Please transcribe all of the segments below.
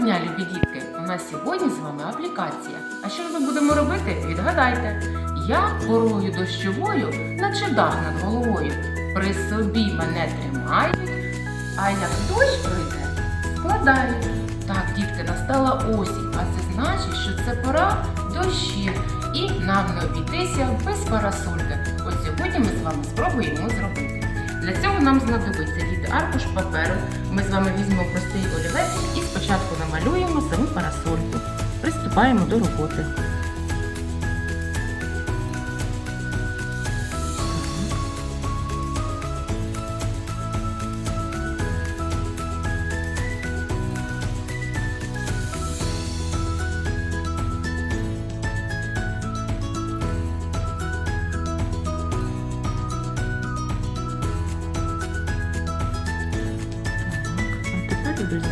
дня, любі дітки! У нас сьогодні з вами аплікація. А що ж ми будемо робити? Відгадайте. Я порою дощовою, наче дах над головою. При собі мене тримають, а як дощ прийде, складають. Так, дітки, настала осінь, а це значить, що це пора дощів. І нам не обійтися без парасольки. От сьогодні ми з вами спробуємо зробити. Для цього нам знадобиться від аркуш паперу. Ми з вами візьмемо простий олівець і спочатку намалюємо саму парасольку. Приступаємо до роботи.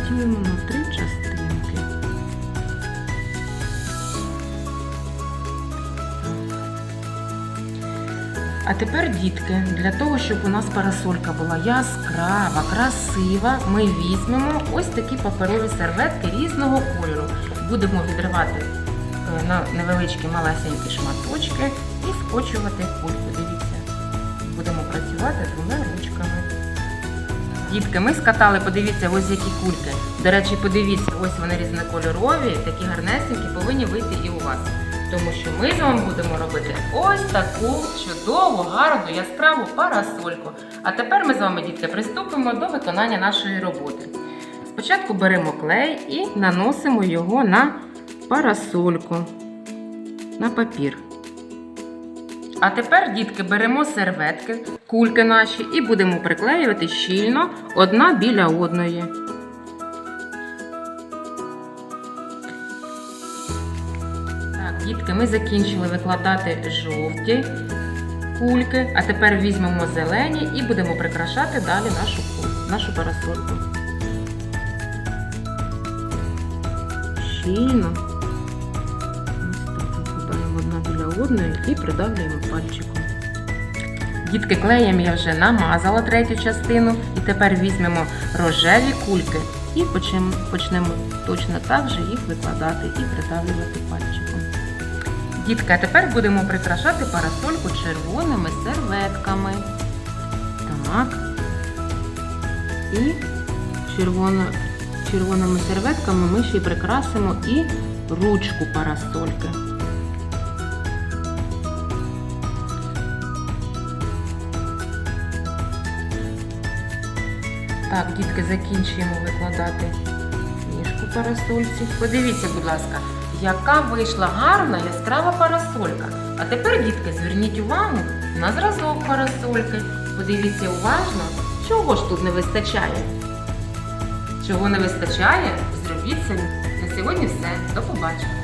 Розділимо на три частинки. А тепер, дітки, для того, щоб у нас парасолька була яскрава, красива, ми візьмемо ось такі паперові серветки різного кольору. Будемо відривати е, на невеличкі малесенькі шматочки і скочувати кульку. Дивіться, будемо працювати двома ручками. Дітки, ми скатали, подивіться, ось які кульки. До речі, подивіться, ось вони різнокольорові, такі гарнесенькі, повинні вийти і у вас. Тому що ми з вами будемо робити ось таку чудову, гарну, яскраву парасольку. А тепер ми з вами, дітки, приступимо до виконання нашої роботи. Спочатку беремо клей і наносимо його на парасольку, на папір. А тепер, дітки, беремо серветки, кульки наші і будемо приклеювати щільно одна біля одної. Так, дітки, ми закінчили викладати жовті кульки, а тепер візьмемо зелені і будемо прикрашати далі нашу, нашу парасольку. Щільно. Одної і придавлюємо пальчиком. Дітки, клеєм я вже намазала третю частину, і тепер візьмемо рожеві кульки і почнемо точно так же їх викладати і придавлювати пальчиком. Дітки, а тепер будемо прикрашати парасольку червоними серветками. Так. І червоно, червоними серветками ми ще й прикрасимо і ручку парасольки. Так, дітки, закінчуємо викладати ніжку парасольці. Подивіться, будь ласка, яка вийшла гарна яскрава парасолька. А тепер, дітки, зверніть увагу на зразок парасольки. Подивіться уважно, чого ж тут не вистачає. Чого не вистачає, зробіть самі. На сьогодні все. До побачення.